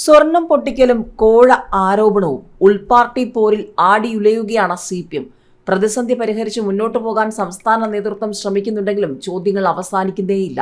സ്വർണം പൊട്ടിക്കലും കോഴ ആരോപണവും ഉൾപാർട്ടി പോരിൽ ആടിയുലയുകയാണ് സി പി എം. പ്രതിസന്ധി പരിഹരിച്ച് മുന്നോട്ടു പോകാൻ സംസ്ഥാന നേതൃത്വം ശ്രമിക്കുന്നുണ്ടെങ്കിലും ചോദ്യങ്ങൾ അവസാനിക്കുന്നേയില്ല.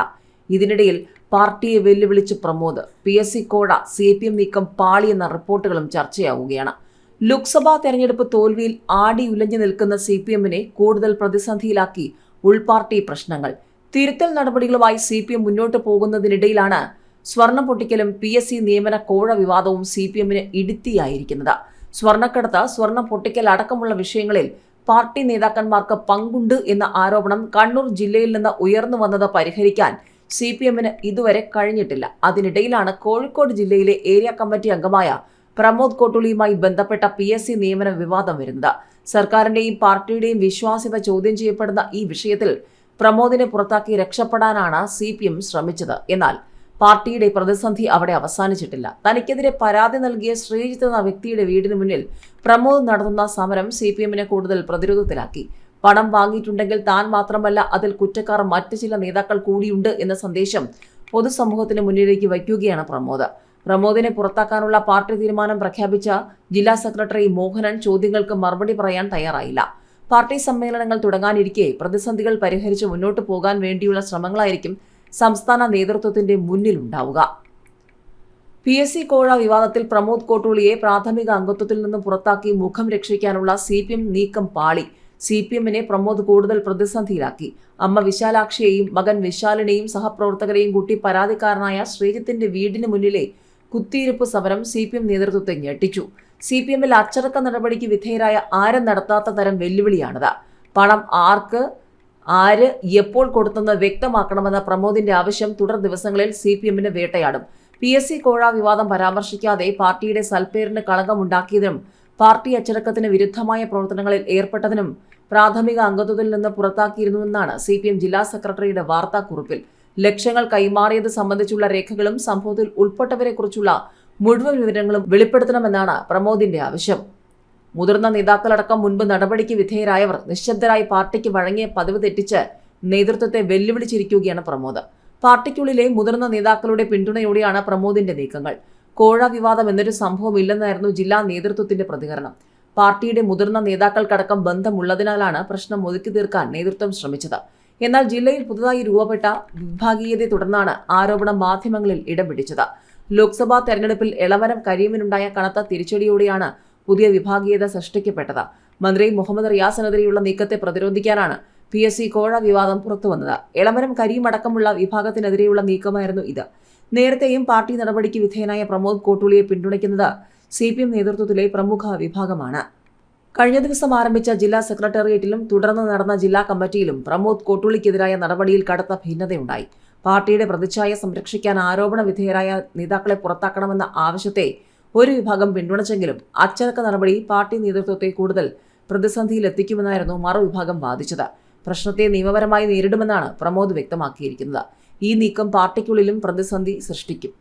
ഇതിനിടയിൽ പാർട്ടിയെ വെല്ലുവിളിച്ച് പ്രമോദ് പി എസ് സി കോഴ സി പി എം നീക്കം പാളിയെന്ന റിപ്പോർട്ടുകളും ചർച്ചയാവുകയാണ്. ലോക്സഭാ തെരഞ്ഞെടുപ്പ് തോൽവിയിൽ ആടി ഉലഞ്ഞു നിൽക്കുന്ന സി പി എമ്മിനെ കൂടുതൽ പ്രതിസന്ധിയിലാക്കി ഉൾപാർട്ടി പ്രശ്നങ്ങൾ. തിരുത്തൽ നടപടികളുമായി സി പി എം മുന്നോട്ട് പോകുന്നതിനിടയിലാണ് സ്വർണം പൊട്ടിക്കലും പി എസ് സി നിയമന കോഴ വിവാദവും സി പി എമ്മിന് ഇടുത്തിയായിരിക്കുന്നത്. സ്വർണക്കടത്ത് സ്വർണം പൊട്ടിക്കൽ അടക്കമുള്ള വിഷയങ്ങളിൽ പാർട്ടി നേതാക്കന്മാർക്ക് പങ്കുണ്ട് എന്ന ആരോപണം കണ്ണൂർ ജില്ലയിൽ നിന്ന് ഉയർന്നു വന്നത് പരിഹരിക്കാൻ സി പി എമ്മിന് ഇതുവരെ കഴിഞ്ഞിട്ടില്ല. അതിനിടയിലാണ് കോഴിക്കോട് ജില്ലയിലെ ഏരിയ കമ്മിറ്റി അംഗമായ പ്രമോദ് കോട്ടുളിയുമായി ബന്ധപ്പെട്ട പി എസ് സി നിയമന വിവാദം വരുന്നത്. സർക്കാരിന്റെയും പാർട്ടിയുടെയും വിശ്വാസ്യത ചോദ്യം ചെയ്യപ്പെടുന്ന ഈ വിഷയത്തിൽ പ്രമോദിനെ പുറത്താക്കി രക്ഷപ്പെടാനാണ് സി പി എം ശ്രമിച്ചത്. എന്നാൽ പാർട്ടിയുടെ പ്രതിസന്ധി അവിടെ അവസാനിച്ചിട്ടില്ല. തനിക്കെതിരെ പരാതി നൽകിയ ശ്രീജിത്ത് എന്ന വ്യക്തിയുടെ വീടിന് മുന്നിൽ പ്രമോദ് നടത്തുന്ന സമരം സി പി എമ്മിനെ കൂടുതൽ പ്രതിരോധത്തിലാക്കി. പണം വാങ്ങിയിട്ടുണ്ടെങ്കിൽ താൻ മാത്രമല്ല അതിൽ കുറ്റക്കാർ മറ്റു ചില നേതാക്കൾ കൂടിയുണ്ട് എന്ന സന്ദേശം പൊതുസമൂഹത്തിന് മുന്നിലേക്ക് വയ്ക്കുകയാണ് പ്രമോദ്. പ്രമോദിനെ പുറത്താക്കാനുള്ള പാർട്ടി തീരുമാനം പ്രഖ്യാപിച്ച ജില്ലാ സെക്രട്ടറി മോഹനൻ ചോദ്യങ്ങൾക്ക് മറുപടി പറയാൻ തയ്യാറായില്ല. പാർട്ടി സമ്മേളനങ്ങൾ തുടങ്ങാനിരിക്കെ പ്രതിസന്ധികൾ പരിഹരിച്ച് മുന്നോട്ട് പോകാൻ വേണ്ടിയുള്ള ശ്രമങ്ങളായിരിക്കും സംസ്ഥാന നേതൃത്വത്തിന്റെ മുന്നിലുണ്ടാവുക. പി എസ് സി കോഴ വിവാദത്തിൽ പ്രമോദ് കോട്ടൂളിയെ പ്രാഥമിക അംഗത്വത്തിൽ നിന്ന് പുറത്താക്കി മുഖം രക്ഷിക്കാനുള്ള സി പി എം നീക്കം പാളി. സി പി എമ്മിനെ പ്രമോദ് കൂടുതൽ പ്രതിസന്ധിയിലാക്കി. അമ്മ വിശാലാക്ഷിയെയും മകൻ വിശാലിനെയും സഹപ്രവർത്തകരെയും കൂട്ടി പരാതിക്കാരനായ ശ്രീജിത്തിന്റെ വീടിന് മുന്നിലെ കുത്തിയിരിപ്പ് സമരം സി പി എം നേതൃത്വത്തെ ഞെട്ടിച്ചു. സി പി എമ്മിൽ അച്ചടക്ക നടപടിക്ക് വിധേയരായ ആരും നടത്താത്ത തരം വെല്ലുവിളിയാണിത്. പണം ആർക്ക് ആര് എപ്പോൾ കൊടുത്തെന്ന് വ്യക്തമാക്കണമെന്ന പ്രമോദിന്റെ ആവശ്യം തുടർ ദിവസങ്ങളിൽ സി പി എമ്മിന് വേട്ടയാടും. പി എസ് സി കോഴ വിവാദം പരാമർശിക്കാതെ പാർട്ടിയുടെ സൽപ്പേരിന് കളങ്കമുണ്ടാക്കിയതിനും പാർട്ടി അച്ചടക്കത്തിന് വിരുദ്ധമായ പ്രവർത്തനങ്ങളിൽ ഏർപ്പെട്ടതിനും പ്രാഥമിക അംഗത്വത്തിൽ നിന്ന് പുറത്താക്കിയിരുന്നുവെന്നാണ് സി പി എം ജില്ലാ സെക്രട്ടറിയുടെ വാർത്താക്കുറിപ്പിൽ. ലക്ഷ്യങ്ങൾ കൈമാറിയത് സംബന്ധിച്ചുള്ള രേഖകളും സംഭവത്തിൽ ഉൾപ്പെട്ടവരെക്കുറിച്ചുള്ള മുഴുവൻ വിവരങ്ങളും വെളിപ്പെടുത്തണമെന്നാണ് പ്രമോദിന്റെ ആവശ്യം. മുതിർന്ന നേതാക്കളടക്കം മുൻപ് നടപടിക്ക് വിധേയരായവർ നിശബ്ദരായി പാർട്ടിക്ക് വഴങ്ങിയ പതിവ് തെറ്റിച്ച് നേതൃത്വത്തെ വെല്ലുവിളിച്ചിരിക്കുകയാണ് പ്രമോദ്. പാർട്ടിക്കുള്ളിലെ മുതിർന്ന നേതാക്കളുടെ പിന്തുണയോടെയാണ് പ്രമോദിന്റെ നീക്കങ്ങൾ. കോഴ വിവാദം എന്നൊരു സംഭവം ഇല്ലെന്നായിരുന്നു ജില്ലാ നേതൃത്വത്തിന്റെ പ്രതികരണം. പാർട്ടിയുടെ മുതിർന്ന നേതാക്കൾക്കടക്കം ബന്ധമുള്ളതിനാലാണ് പ്രശ്നം ഒതുക്കി തീർക്കാൻ നേതൃത്വം ശ്രമിച്ചത്. എന്നാൽ ജില്ലയിൽ പുതുതായി രൂപപ്പെട്ട വിഭാഗീയതയെ തുടർന്നാണ് ആരോപണം മാധ്യമങ്ങളിൽ ഇടം പിടിച്ചത്. ലോക്സഭാ തെരഞ്ഞെടുപ്പിൽ ഇളവരം കരീമിനുണ്ടായ കനത്ത തിരിച്ചടിയോടെയാണ് പുതിയ വിഭാഗീയത സൃഷ്ടിക്കപ്പെട്ടത്. മന്ത്രി മുഹമ്മദ് റിയാസിനെതിരെയുള്ള നീക്കത്തെ പ്രതിരോധിക്കാനാണ് പി എസ് സി കോഴ വിവാദം പുറത്തുവന്നത്. ഇളമരം കരീം അടക്കമുള്ള വിഭാഗത്തിനെതിരെയുള്ള നീക്കമായിരുന്നു ഇത്. നേരത്തെയും പാർട്ടി നടപടിക്ക് വിധേയനായ പ്രമോദ് കോട്ടൂളിയെ പിന്തുണയ്ക്കുന്നത് സി പി എം നേതൃത്വത്തിലെ പ്രമുഖ വിഭാഗമാണ്. കഴിഞ്ഞ ദിവസം ആരംഭിച്ച ജില്ലാ സെക്രട്ടേറിയറ്റിലും തുടർന്ന് നടന്ന ജില്ലാ കമ്മിറ്റിയിലും പ്രമോദ് കോട്ടൂളിക്കെതിരായ നടപടിയിൽ കടുത്ത ഭിന്നതയുണ്ടായി. പാർട്ടിയുടെ പ്രതിച്ഛായ സംരക്ഷിക്കാൻ ആരോപണ വിധേയരായ നേതാക്കളെ പുറത്താക്കണമെന്ന ആവശ്യത്തെ ഒരു വിഭാഗം പിന്തുണച്ചെങ്കിലും അച്ചടക്ക നടപടി പാർട്ടി നേതൃത്വത്തെ കൂടുതൽ പ്രതിസന്ധിയിലെത്തിക്കുമെന്നായിരുന്നു മറുവിഭാഗം വാദിച്ചത്. പ്രശ്നത്തെ നിയമപരമായി നേരിടുമെന്നാണ് പ്രമോദ് വ്യക്തമാക്കിയിരിക്കുന്നത്. ഈ നീക്കം പാർട്ടിക്കുള്ളിലും പ്രതിസന്ധി സൃഷ്ടിക്കും.